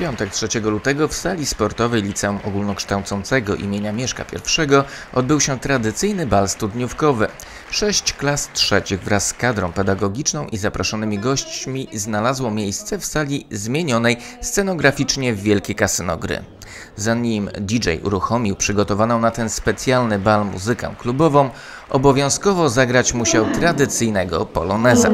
piątek 3 lutego w sali sportowej Liceum Ogólnokształcącego imienia Mieszka I odbył się tradycyjny bal studniówkowy. Sześć klas trzecich wraz z kadrą pedagogiczną i zaproszonymi gośćmi znalazło miejsce w sali zmienionej scenograficznie w Wielkie Kasyno Gry. Zanim DJ uruchomił przygotowaną na ten specjalny bal muzykę klubową, obowiązkowo zagrać musiał tradycyjnego poloneza.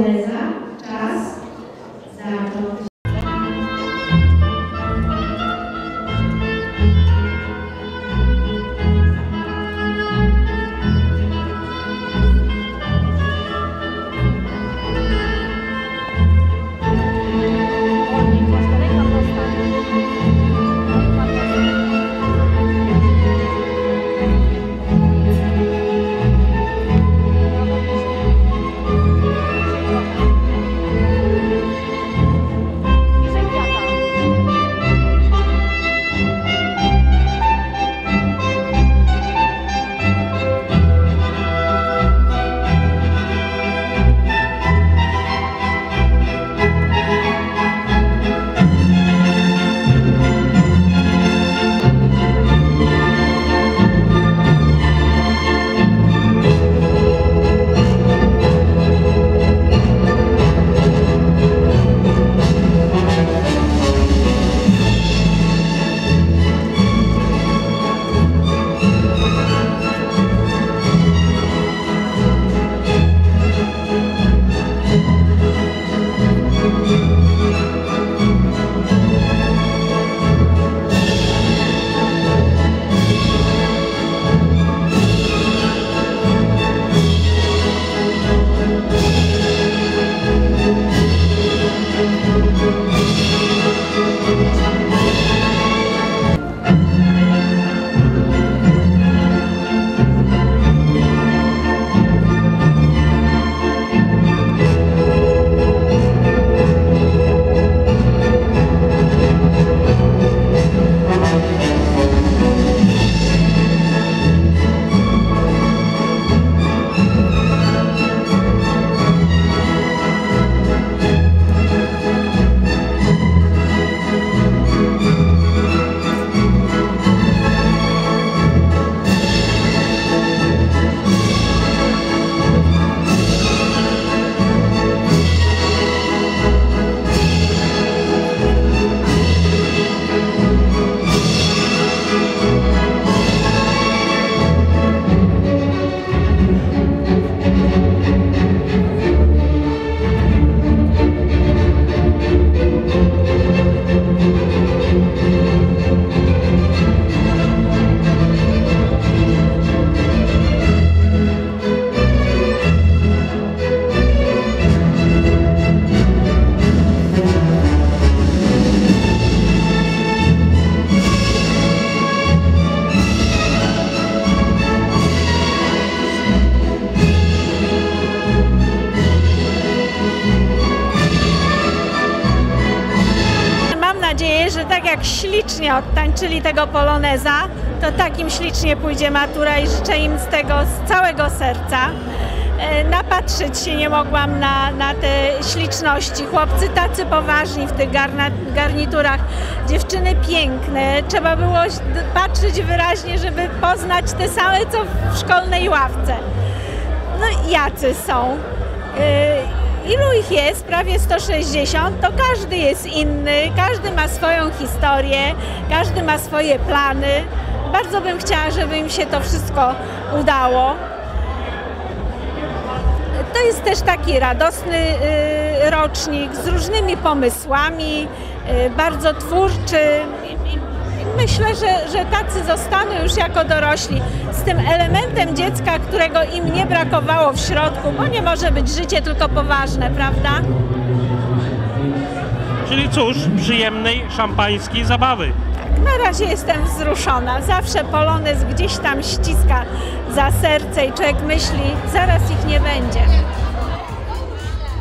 Nadzieję, że tak jak ślicznie odtańczyli tego poloneza, to takim ślicznie pójdzie matura i życzę im z tego z całego serca. E, Napatrzeć się nie mogłam na, na te śliczności. Chłopcy tacy poważni w tych garniturach, dziewczyny piękne. Trzeba było patrzeć wyraźnie, żeby poznać te same, co w szkolnej ławce. No jacy są. Ilu ich jest? Prawie 160. To każdy jest inny, każdy ma swoją historię, każdy ma swoje plany. Bardzo bym chciała, żeby im się to wszystko udało. To jest też taki radosny y, rocznik z różnymi pomysłami, y, bardzo twórczy. Myślę, że, że tacy zostaną już jako dorośli z tym elementem dziecka, którego im nie brakowało w środku, bo nie może być życie tylko poważne, prawda? Czyli cóż, przyjemnej szampańskiej zabawy. Na razie jestem wzruszona. Zawsze polonez gdzieś tam ściska za serce i człowiek myśli, zaraz ich nie będzie.